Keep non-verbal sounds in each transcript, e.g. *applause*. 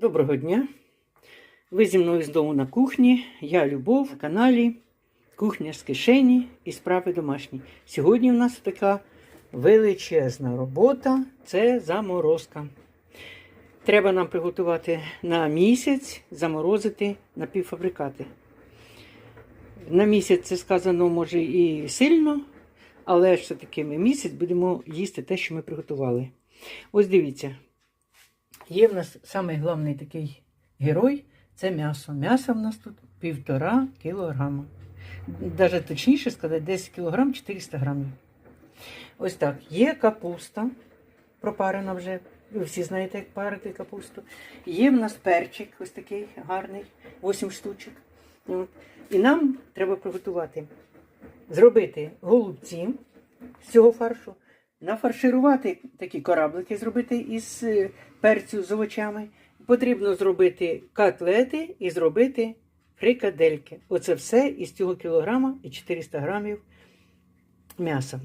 Доброго дня! Ви зі мною з дому на кухні. Я Любов на каналі Кухня з кишені і справи домашні. Сьогодні в нас така величезна робота це заморозка. Треба нам приготувати на місяць, заморозити напівфабрикати. На місяць це сказано може і сильно, але все-таки ми місяць будемо їсти те, що ми приготували. Ось дивіться. Є в нас самий головний такий герой це м'ясо. М'ясо в нас тут півтора кілограма. Навіть точніше сказати, 10 кілограм 400 грамів. Ось так. Є капуста пропарена вже. Ви всі знаєте, як парити капусту. Є в нас перчик, ось такий гарний, 8 штучок. І нам треба приготувати, зробити голубці з цього фаршу, нафарширувати такі кораблики, зробити із е, перцю з овочами. Потрібно зробити котлети і зробити фрикадельки. Оце все із цього кілограма і 400 грамів м'яса.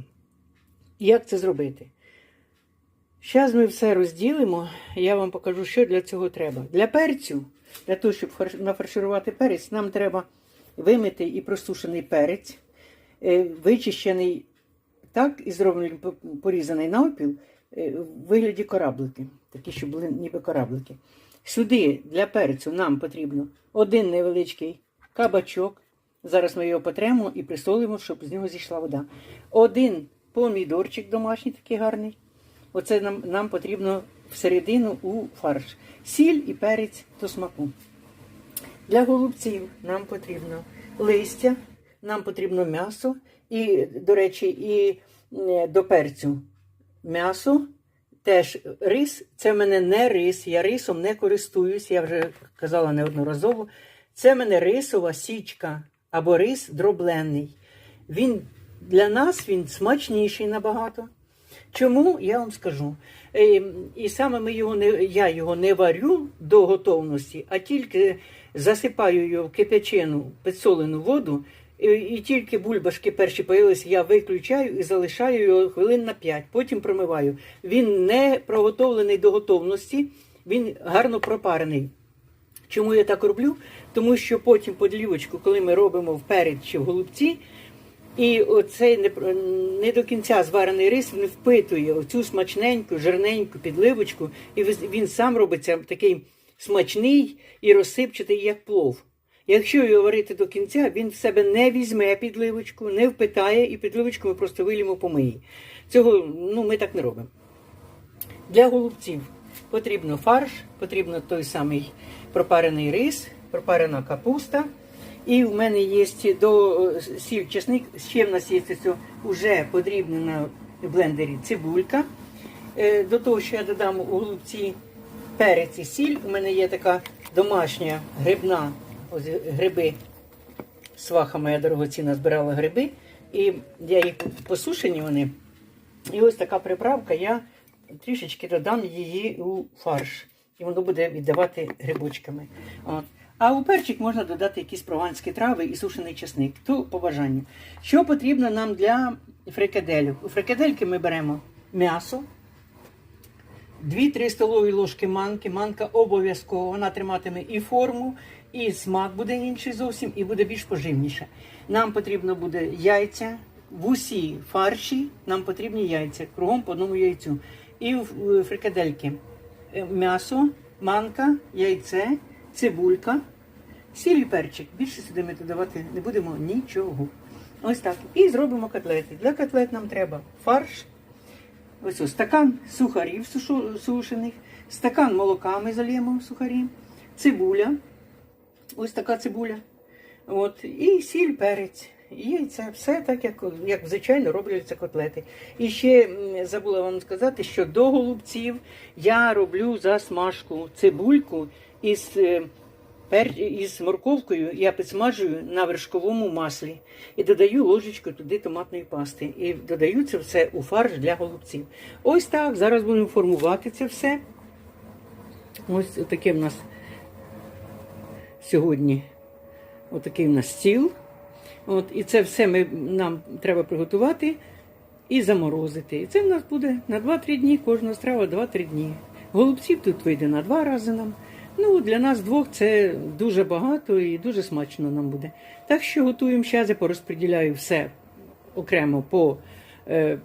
Як це зробити? Зараз ми все розділимо, я вам покажу, що для цього треба. Для перцю, для того, щоб нафарширувати перець, нам треба вимитий і просушений перець, е, вичищений так і зроблений по- порізаний навпіл е, в вигляді кораблики, такі, щоб були ніби кораблики. Сюди для перцю нам потрібно один невеличкий кабачок. Зараз ми його потремо і присолимо, щоб з нього зійшла вода. Один помідорчик домашній, такий гарний. Оце нам, нам потрібно всередину у фарш. Сіль і перець до смаку. Для голубців нам потрібно листя, нам потрібно м'ясо, і, до речі, і е, до перцю м'ясо, теж рис. Це в мене не рис, я рисом не користуюсь, я вже казала неодноразово. Це в мене рисова січка або рис дроблений. Він для нас він смачніший набагато. Чому я вам скажу? Е, І саме ми його не, я його не варю до готовності, а тільки засипаю його в кип'ячену підсолену воду, і, тільки бульбашки перші появилися, я виключаю і залишаю його хвилин на 5, потім промиваю. Він не проготовлений до готовності, він гарно пропарений. Чому я так роблю? Тому що потім подлівочку, коли ми робимо в перець чи в голубці, і оцей не, не до кінця зварений рис він впитує оцю смачненьку, жирненьку підливочку, і він сам робиться такий смачний і розсипчатий, як плов. Якщо його варити до кінця, він в себе не візьме підливочку, не впитає, і підливочку ми просто вилімо помиї. Цього ну, ми так не робимо. Для голубців потрібно фарш, потрібно той самий пропарений рис, пропарена капуста. І в мене є до е, сіль чесник, ще в нас є це вже подрібнена в блендері цибулька. Е, До того, що я додам у голубці перець і сіль. У мене є така домашня грибна, ось гриби сваха моя дорогоцінна збирала гриби. І я їх посушені вони. І ось така приправка, я трішечки додам її у фарш. І воно буде віддавати грибочками. От. А у перчик можна додати якісь прованські трави і сушений чесник. То по бажанню. Що потрібно нам для фрикаделю? У фрикадельки ми беремо м'ясо, 2-3 столові ложки манки. Манка обов'язково вона триматиме і форму, і смак буде інший зовсім, і буде більш поживніше. Нам потрібно буде яйця. В усі фарші нам потрібні яйця, кругом по одному яйцю. І в фрикадельки е, м'ясо, манка, яйце, цибулька, сіль перчик. Більше сюди ми додавати не будемо нічого. Ось так. І зробимо котлети. Для котлет нам треба фарш, Ось ось стакан сухарів сушених, стакан молока ми зальємо в сухарі, цибуля, ось така цибуля. От, і сіль, перець. І це все так, як, як звичайно робляться котлети. І ще забула вам сказати, що до голубців я роблю засмажку цибульку із, е, пер... із морковкою я підсмажую на вершковому маслі і додаю ложечку туди томатної пасти. І додаю це все у фарш для голубців. Ось так. Зараз будемо формувати це все. Ось таке в нас сьогодні отакий в нас стіл. От, і це все ми, нам треба приготувати і заморозити. І це в нас буде на 2-3 дні, кожна страва 2-3 дні. Голубців тут вийде на два рази нам. Ну, для нас двох це дуже багато і дуже смачно нам буде. Так що готуємо зараз, я порозподіляю все окремо по е,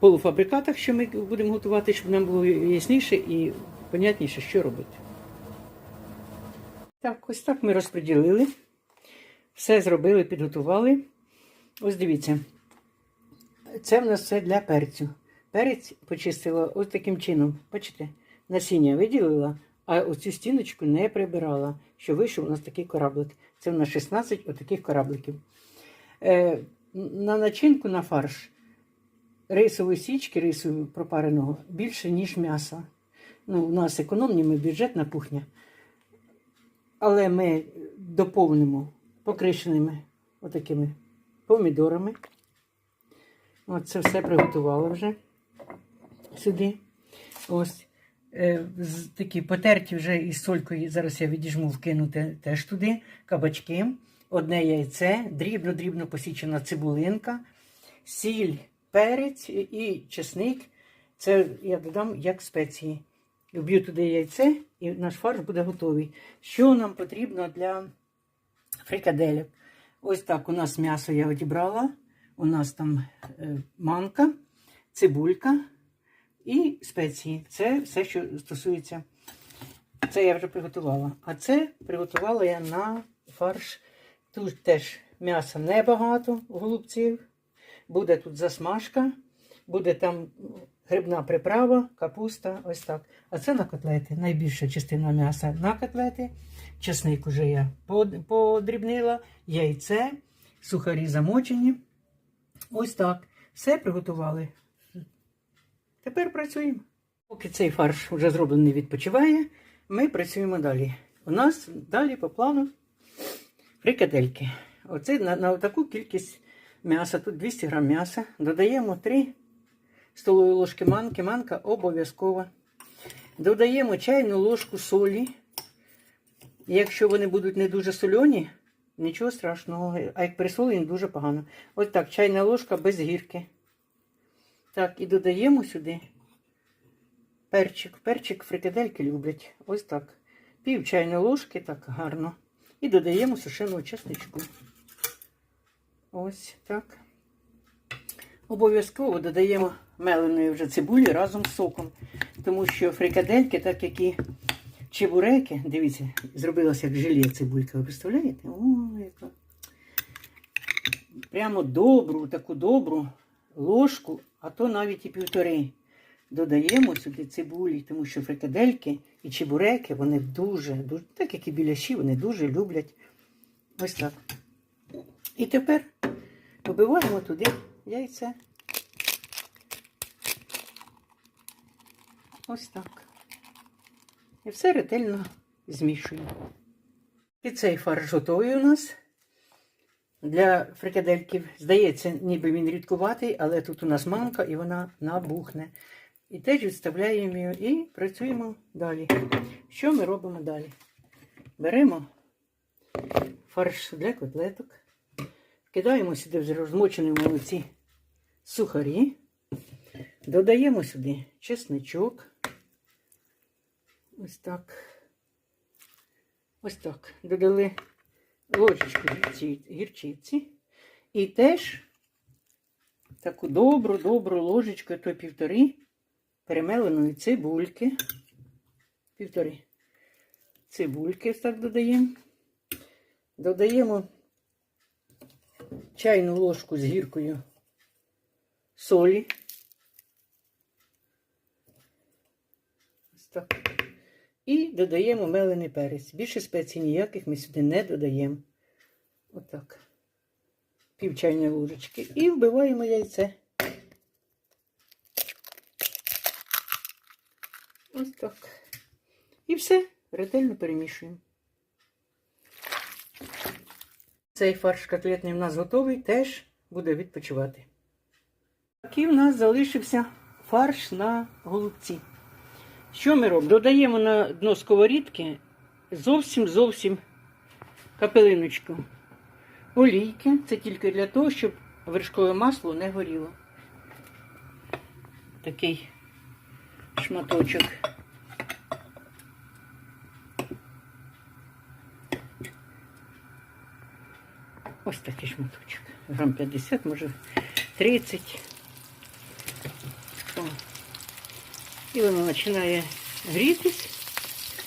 полуфабрикатах, що ми будемо готувати, щоб нам було ясніше і понятніше, що робити. Так, ось так ми розподілили. Все зробили, підготували. Ось дивіться. Це в нас все для перцю. Перець почистила ось таким чином. Бачите, насіння виділила, а оцю стіночку не прибирала, що вийшов у нас такий кораблик. Це в нас 16 отаких корабликів. Е, на начинку на фарш рисової січки, рису пропареного, більше, ніж м'яса. Ну, у нас економні, ми бюджетна кухня. Але ми доповнимо покришеними отакими помідорами. От це все приготувала вже сюди. Ось е, такі потерті вже із солькою. Зараз я відіжму вкину те- теж туди. Кабачки, одне яйце, дрібно-дрібно посічена цибулинка, сіль, перець і чесник. Це я додам як спеції. Вб'ю туди яйце, і наш фарш буде готовий. Що нам потрібно для фрикаделек? Ось так у нас м'ясо я одібрала. У нас там е, манка, цибулька і спеції. Це все, що стосується. Це я вже приготувала. А це приготувала я на фарш. Тут теж м'яса небагато, голубців. Буде тут засмажка, буде там грибна приправа, капуста, ось так. А це на котлети. Найбільша частина м'яса на котлети. Чесник уже я подрібнила, яйце, сухарі замочені. Ось так. Все приготували. Тепер працюємо. Поки цей фарш вже зроблений відпочиває, ми працюємо далі. У нас далі по плану фрикадельки. Оце на, на таку кількість м'яса, тут 200 грам м'яса. Додаємо 3 столові ложки манки. Манка обов'язкова. Додаємо чайну ложку солі. Якщо вони будуть не дуже сольоні, нічого страшного. А як присолені, дуже погано. Ось так, чайна ложка без гірки. Так, і додаємо сюди перчик. Перчик фрикадельки люблять. Ось так. Пів чайної ложки, так гарно. І додаємо сушеного чесничку. Ось так. Обов'язково додаємо меленої вже цибулі разом з соком. Тому що фрикадельки, так як і чебуреки, дивіться, зробилася як желе цибулька. Ви представляєте? О, яка. Прямо добру, таку добру ложку, а то навіть і півтори. Додаємо сюди цибулі, тому що фрикадельки і чебуреки, вони дуже, дуже, так як і біляші, вони дуже люблять. Ось так. І тепер побиваємо туди яйце. Ось так. І все ретельно змішуємо. І цей фарш готовий у нас для фрикадельків. Здається, ніби він рідкуватий, але тут у нас манка і вона набухне. І теж відставляємо її і працюємо далі. Що ми робимо далі? Беремо фарш для котлеток, вкидаємо сюди вже розмочені в молоці сухарі, додаємо сюди чесничок. Ось так. Ось так. Додали ложечку гірчиці. І теж таку добру, добру ложечку, то півтори перемеленої цибульки. Півтори цибульки ось так додаємо. Додаємо чайну ложку з гіркою солі. Ось так. І додаємо мелений перець. Більше спецій ніяких ми сюди не додаємо. Отак. Пів чайної ложечки. І вбиваємо яйце. Ось так. І все. Ретельно перемішуємо. Цей фарш котлетний в нас готовий, теж буде відпочивати. Такий в нас залишився фарш на голубці. Що ми робимо? Додаємо на дно сковорідки зовсім зовсім капелиночку. Олійки. Це тільки для того, щоб вершкове масло не горіло. Такий шматочок. Ось такий шматочок. Грам 50, може 30. І воно починає грітись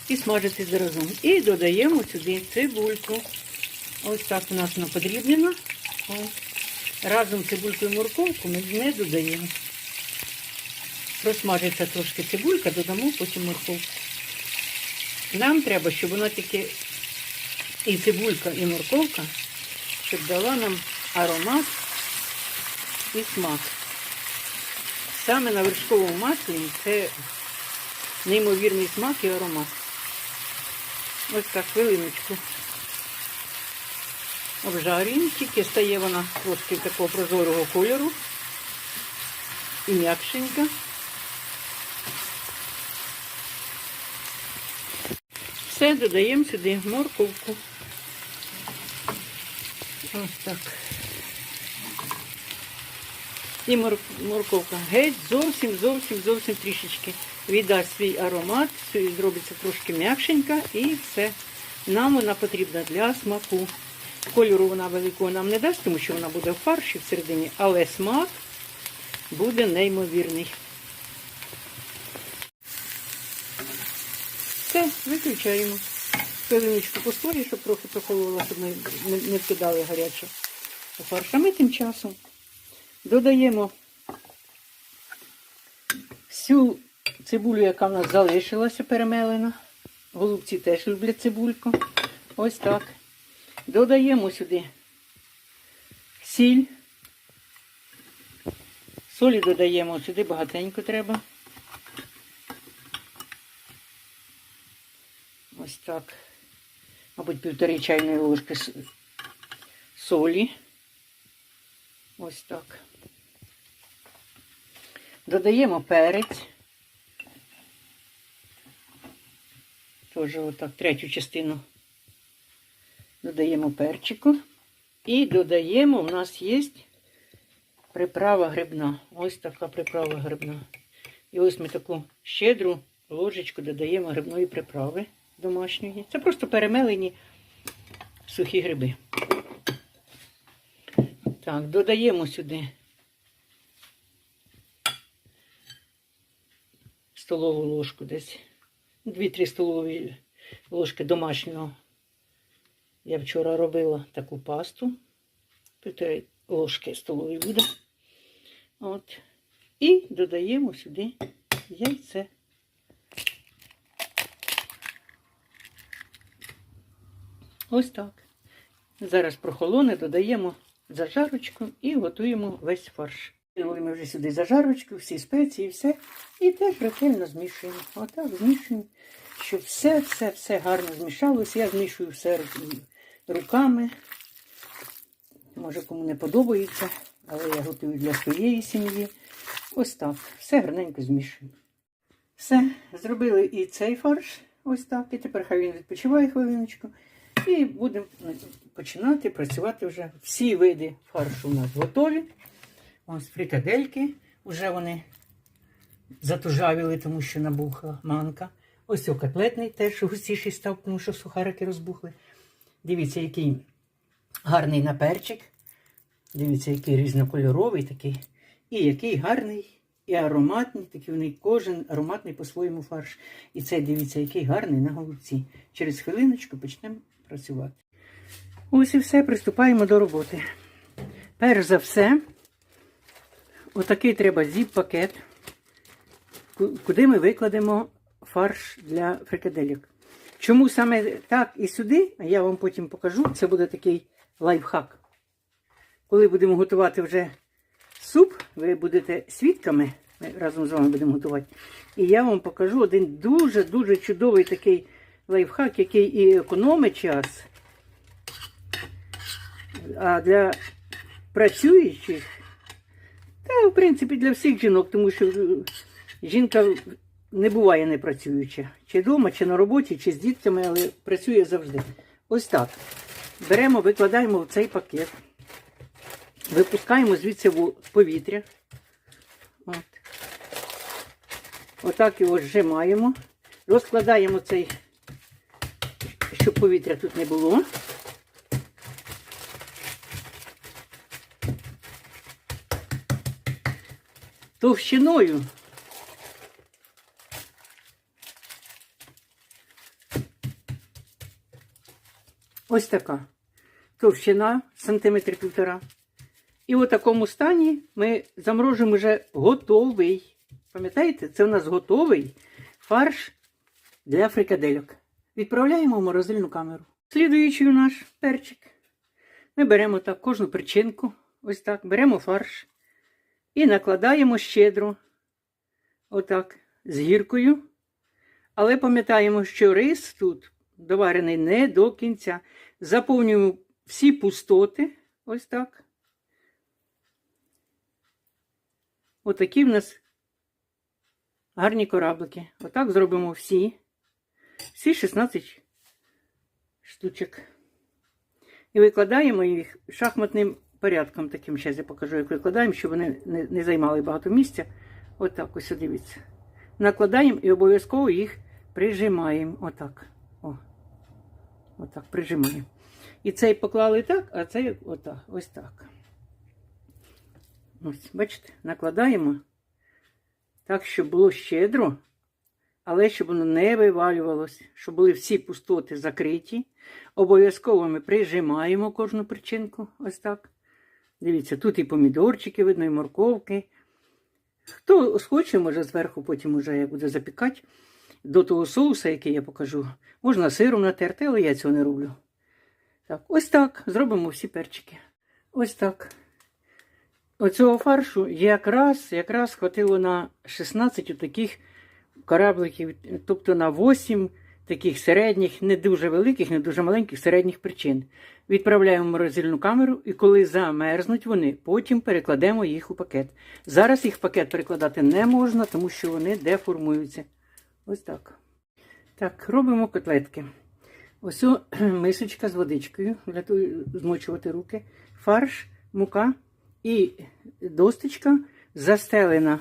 і смажитись заразом. І додаємо сюди цибульку. Ось так у нас воно подрібнено. Ось. Разом цибульку і морковку ми не додаємо. Просмажиться трошки цибулька, додамо потім морковку. Нам треба, щоб воно тільки і цибулька, і морковка, щоб дала нам аромат і смак. Саме на вершковому маслі це неймовірний смак і аромат. Ось так хвилиночку. Обжарюємо, тільки стає вона трошки такого прозорого кольору і м'якшенька. Все додаємо сюди морковку. Ось так. І мор- морковка геть зовсім, зовсім, зовсім трішечки віддасть свій аромат, зробиться трошки м'якшенька і все. Нам вона потрібна для смаку. Кольору вона великого нам не дасть, тому що вона буде в фарші всередині, але смак буде неймовірний. Все, виключаємо. Хвилиночку постоїть, щоб трохи прохолола, щоб не, вкидали гаряче фарш. А ми тим часом додаємо всю цибулю, яка в нас залишилася перемелена. Голубці теж люблять цибульку. Ось так. Додаємо сюди сіль. Солі додаємо сюди багатенько треба. Ось так. Мабуть, півтори чайної ложки солі. Ось так. Додаємо перець. Теж отак, третю частину додаємо перчику. І додаємо, у нас є приправа грибна. Ось така приправа грибна. І ось ми таку щедру ложечку додаємо грибної приправи домашньої. Це просто перемелені сухі гриби. Так, додаємо сюди столову ложку десь. 2-3 столові ложки домашнього. Я вчора робила таку пасту. Півтори ложки столової буде. От. І додаємо сюди яйце. Ось так. Зараз прохолоне, додаємо зажарочку і готуємо весь фарш. Ми вже сюди зажарочку, всі спеції, все. І теж ретельно змішуємо. Отак змішуємо, щоб все, все, все гарно змішалося. Я змішую все руками. Може, кому не подобається, але я готую для своєї сім'ї. Ось так. Все гарненько змішую. Все, зробили і цей фарш. Ось так. І тепер хай він відпочиває хвилиночку. І будемо починати працювати вже. Всі види фаршу у нас готові. Ось фрикадельки. Вже вони затужавіли, тому що набухла манка. Ось о котлетний теж густіший став, тому що сухарики розбухли. Дивіться, який гарний наперчик. Дивіться, який різнокольоровий такий. І який гарний і ароматний, такий вони кожен ароматний по-своєму фарш. І цей, дивіться, який гарний на голубці. Через хвилиночку почнемо працювати. Ось і все, приступаємо до роботи. Перш за все, отакий треба зіп-пакет, куди ми викладемо фарш для фрикаделек. Чому саме так і сюди, а я вам потім покажу, це буде такий лайфхак. Коли будемо готувати вже суп, ви будете свідками, ми разом з вами будемо готувати. І я вам покажу один дуже-дуже чудовий такий лайфхак, який і економить час. А для працюючих, та, в принципі, для всіх жінок, тому що е, жінка не буває непрацююча. Чи вдома, чи на роботі, чи з дітками, але працює завжди. Ось так. Беремо, викладаємо в цей пакет. Випускаємо звідси повітря. От. Отак його зжимаємо. Розкладаємо цей, щоб повітря тут не було. Товщиною. Ось така товщина сантиметр півтора. І у такому стані ми заморожуємо вже готовий. Пам'ятаєте, це у нас готовий фарш для фрикадельок. Відправляємо в морозильну камеру. Слідуючий наш перчик. Ми беремо так кожну причинку, ось так, беремо фарш і накладаємо щедро, отак, з гіркою. Але пам'ятаємо, що рис тут доварений не до кінця. Заповнюємо всі пустоти, ось так. Отакі в нас гарні кораблики. Отак зробимо всі. Всі 16 штучок. І викладаємо їх шахматним порядком. Таким зараз я покажу, як викладаємо, щоб вони не, не займали багато місця. Отак, ось дивіться. Накладаємо і обов'язково їх прижимаємо. Отак. О. Отак, прижимаємо. І цей поклали так, а цей отак, ось так. Ось, бачите, накладаємо так, щоб було щедро, але щоб воно не вивалювалося, щоб були всі пустоти закриті. Обов'язково ми прижимаємо кожну причинку. Ось так. Дивіться, тут і помідорчики, видно, і морковки. Хто схоче, може зверху, потім уже як буде запікати, до того соуса, який я покажу, можна сиром натерти, але я цього не роблю. Так, ось так зробимо всі перчики. Ось так. Оцього фаршу якраз якраз хватило на 16 таких корабликів, тобто на 8 таких середніх, не дуже великих, не дуже маленьких, середніх причин. Відправляємо в морозильну камеру, і коли замерзнуть вони, потім перекладемо їх у пакет. Зараз їх в пакет перекладати не можна, тому що вони деформуються. Ось так. Так, робимо котлетки. Ось *clears throat* мисочка з водичкою, для того змочувати руки, фарш, мука і досточка застелена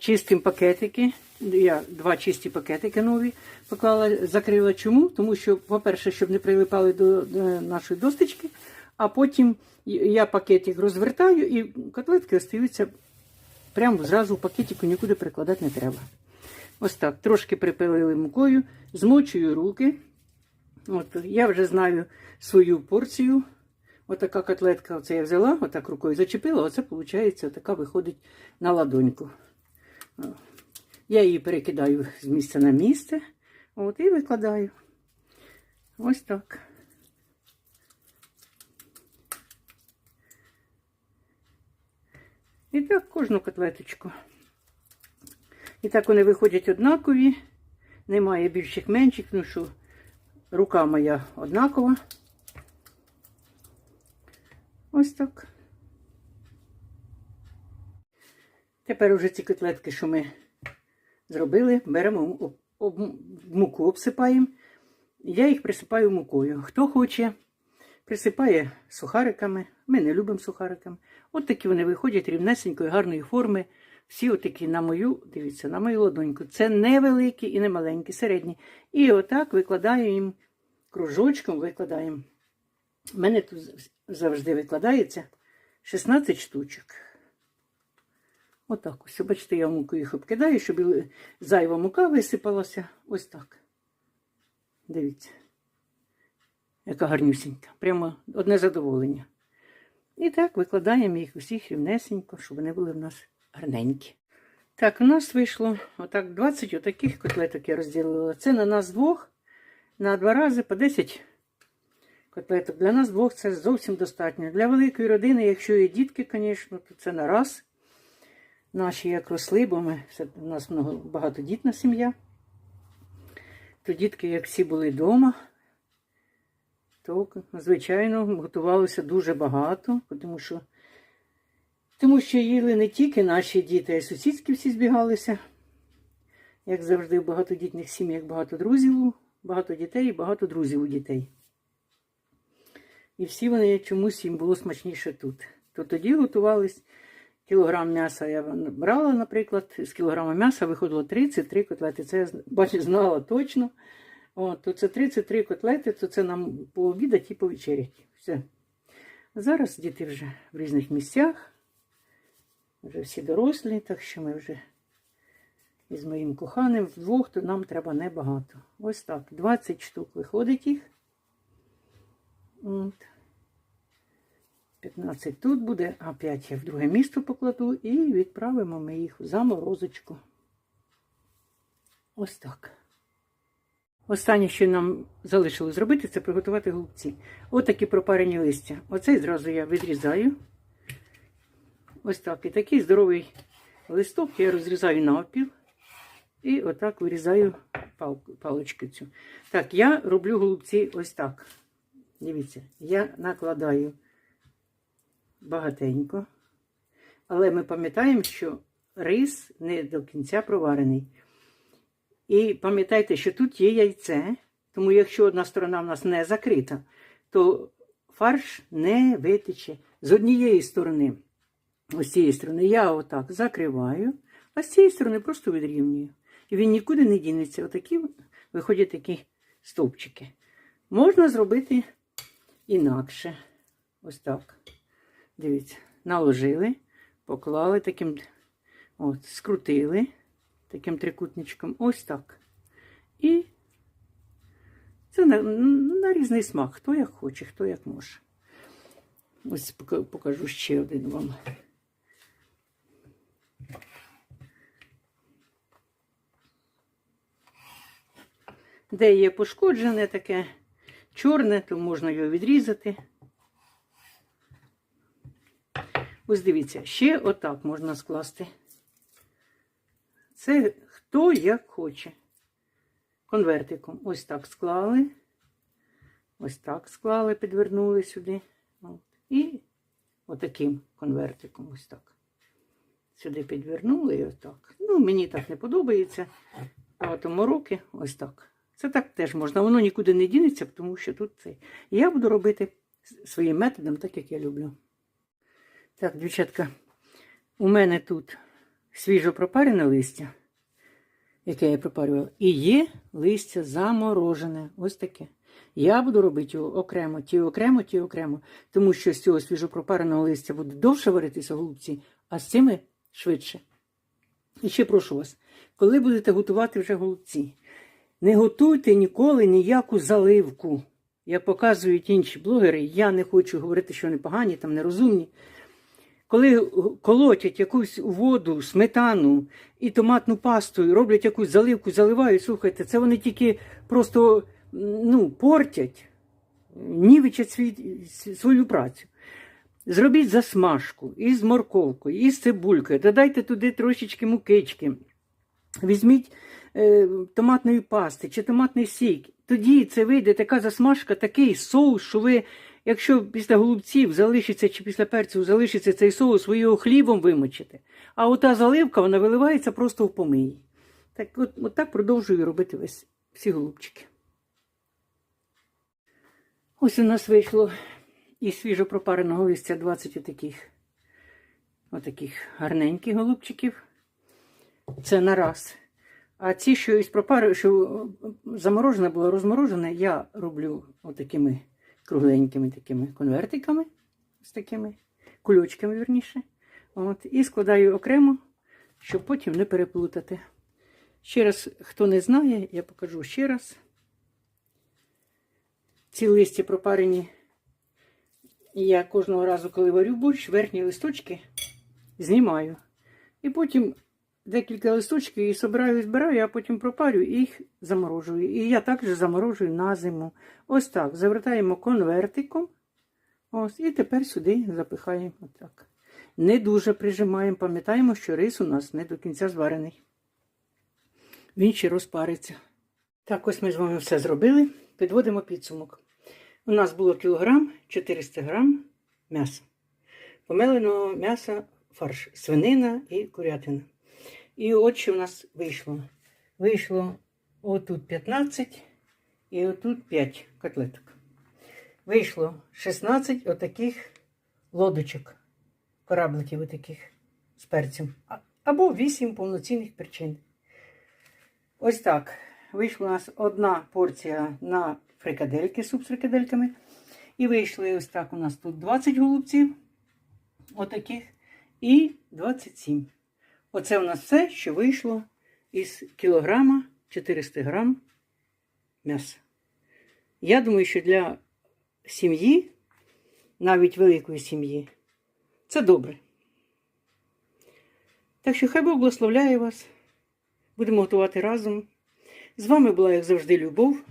чистим пакетики. Я два чисті пакетики нові поклала, закрила. Чому? Тому що, по-перше, щоб не прилипали до, до нашої досточки, а потім я пакетик розвертаю і котлетки остаються прямо зразу в пакетику, нікуди прикладати не треба. Ось так, трошки припилили мукою, змочую руки. От, Я вже знаю свою порцію. Отака котлетка оце я взяла, отак рукою зачепила, оце, виходить, така виходить на ладоньку. Я її перекидаю з місця на місце. От, і викладаю. Ось так. І так кожну котлеточку. І так вони виходять однакові. Немає більших менших, ну що рука моя однакова. Ось так. Тепер уже ці котлетки, що ми зробили, беремо об, об, муку, обсипаємо. Я їх присипаю мукою. Хто хоче, присипає сухариками. Ми не любимо сухариками. От такі вони виходять рівнесенької, гарної форми. Всі отакі на мою, дивіться, на мою ладоньку. Це не великі і не маленькі, середні. І отак викладаю їм кружочком викладаємо. У мене тут завжди викладається 16 штучок. Отак ось. Бачите, я муку їх обкидаю, щоб зайва мука висипалася. Ось так. Дивіться. Яка гарнюсінька. Прямо одне задоволення. І так викладаємо їх усіх рівнесенько, щоб вони були в нас гарненькі. Так, у нас вийшло отак 20 отаких котлеток я розділила. Це на нас двох, на два рази по 10 котлеток. Для нас двох це зовсім достатньо. Для великої родини, якщо є дітки, звісно, то це на раз. Наші як росли, бо ми, у нас много, багатодітна сім'я. То дітки, як всі були вдома, то, звичайно, готувалося дуже багато, тому що тому що їли не тільки наші діти, а й сусідські всі збігалися. Як завжди, в багатодітних сім'ях багато друзів, багато дітей і багато друзів у дітей. І всі вони чомусь їм було смачніше тут. То тоді готувались кілограм м'яса. Я брала, наприклад, з кілограма м'яса виходило 33 котлети. Це я бачу, знала точно. О, то це 33 котлети, то це нам пообідати і повечеряти. Все. Зараз діти вже в різних місцях. Вже всі дорослі, так що ми вже із моїм коханим вдвох, то нам треба небагато. Ось так. 20 штук виходить їх. От. 15 тут буде, а 5 я в друге місто покладу і відправимо ми їх в заморозочку. Ось так. Останнє, що нам залишилось зробити, це приготувати голубці. Ось такі пропарені листя. Оцей зразу я відрізаю. Ось так. І такий здоровий листок я розрізаю навпіл. І отак вирізаю пал- цю. Так, я роблю голубці ось так. Дивіться, я накладаю багатенько. Але ми пам'ятаємо, що рис не до кінця проварений. І пам'ятайте, що тут є яйце, тому якщо одна сторона в нас не закрита, то фарш не витече з однієї сторони. Ось з цієї сторони я отак закриваю, а з цієї сторони просто відрівнюю. І він нікуди не дінеться. Отакі виходять такі стовпчики. Можна зробити інакше. Ось так. Дивіться, наложили, поклали таким, от, скрутили таким трикутничком. Ось так. І це на, на різний смак. Хто як хоче, хто як може. Ось покажу ще один вам. Де є пошкоджене таке чорне, то можна його відрізати. Ось дивіться, ще отак можна скласти. Це хто як хоче. Конвертиком. Ось так склали. Ось так склали, підвернули сюди. От. І отаким конвертиком. Ось так. Сюди підвернули і отак. Ну, мені так не подобається. Багато мороки, ось так. Це так теж можна. Воно нікуди не дінеться, тому що тут це. Я буду робити своїм методом, так як я люблю. Так, дівчатка, у мене тут свіжо пропарене листя, яке я пропарювала, і є листя заморожене. Ось таке. Я буду робити його окремо, ті окремо, ті окремо, тому що з цього свіжопропареного листя буде довше варитися голубці, а з цими швидше. І ще прошу вас, коли будете готувати вже голубці, не готуйте ніколи ніяку заливку. Як показують інші блогери, я не хочу говорити, що вони погані, там нерозумні. Коли колотять якусь воду, сметану і томатну пасту, роблять якусь заливку, заливають, слухайте, це вони тільки просто ну, портять, нівичать свій, свою працю. Зробіть засмажку із морковкою, із цибулькою, додайте туди трошечки мукички. Візьміть е, томатної пасти чи томатний сік. Тоді це вийде така засмажка, такий соус, що ви, якщо після голубців залишиться чи після перцю залишиться цей соус, ви його хлібом вимочите. А ота заливка вона виливається просто в помиї. Так, от, от так продовжую робити весь, всі голубчики. Ось у нас вийшло із свіжопропареного листя 20 отаких, отаких гарненьких голубчиків. Це на раз. А ці, що із пропари, що заморожене було розморожене, я роблю отакими кругленькими такими конвертиками, з такими кульочками, верніше. От, і складаю окремо, щоб потім не переплутати. Ще раз, хто не знає, я покажу ще раз. Ці листя пропарені. Я кожного разу, коли варю борщ, верхні листочки знімаю. І потім декілька листочків і собираю, збираю, а потім пропарю і їх заморожую. І я також заморожую на зиму. Ось так. Завертаємо конвертиком. Ось, і тепер сюди запихаємо отак. Не дуже прижимаємо, пам'ятаємо, що рис у нас не до кінця зварений. Він ще розпариться. Так, ось ми з вами все зробили. Підводимо підсумок. У нас було кілограм 400 грам м'яса. Помеленого м'яса фарш, свинина і курятина. І от що в нас вийшло. Вийшло отут 15 і отут 5 котлеток. Вийшло 16 отаких лодочок, корабликів отаких з перцем. Або 8 повноцінних перчин. Ось так. Вийшла у нас одна порція на фрикадельки, суп з фрикадельками. І вийшли ось так у нас тут 20 голубців. Отаких. і 27. Оце у нас все, що вийшло із кілограма 400 грам м'яса. Я думаю, що для сім'ї, навіть великої сім'ї, це добре. Так що хай Бог благословляє вас. Будемо готувати разом. З вами була, як завжди, Любов.